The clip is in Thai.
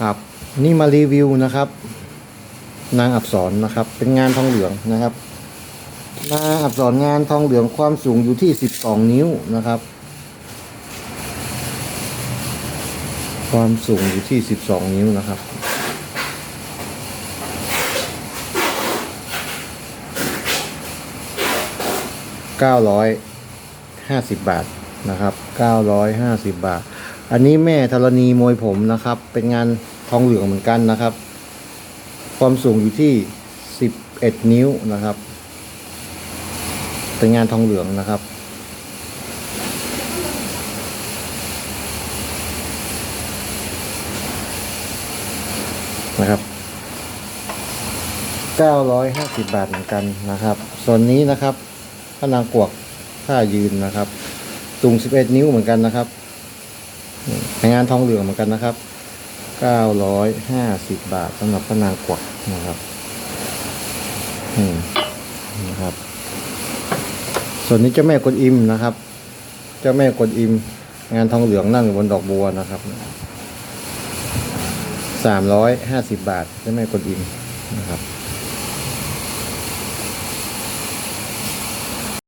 ครับ นี่มารีวิวนะครับ นางอับสรนะครับ เป็นงานทองเหลืองนะครับนางอับสรงานทองเหลืองความสูงอยู่ที่12นิ้วนะครับ ความสูงอยู่ที่12นิ้วนะครับ950บบาทนะครับ950บาท อันนี้แม่ธรณีมวยผมนะครับ เป็นงานทองเหลืองเหมือนกันนะครับ ความสูงอยู่ที่ 11 นิ้วนะครับ เป็นงานทองเหลืองนะครับ นะครับ950 บาทเหมือนกันนะครับ ส่วนนี้นะครับพระนางกวกท่ายืนนะครับสูง11 นิ้วเหมือนกันนะครับ ในงานทองเหลืองเหมือนกันนะครับ 950 บาทสำหรับพระนางกวักนะครับนะครับ ส่วนนี้เจ้าแม่กวนอิมนะครับ เจ้าแม่กวนอิม งานทองเหลืองนั่งอยู่บนดอกบัวนะครับ350บาทเจ้าแม่กวนอิมนะครับ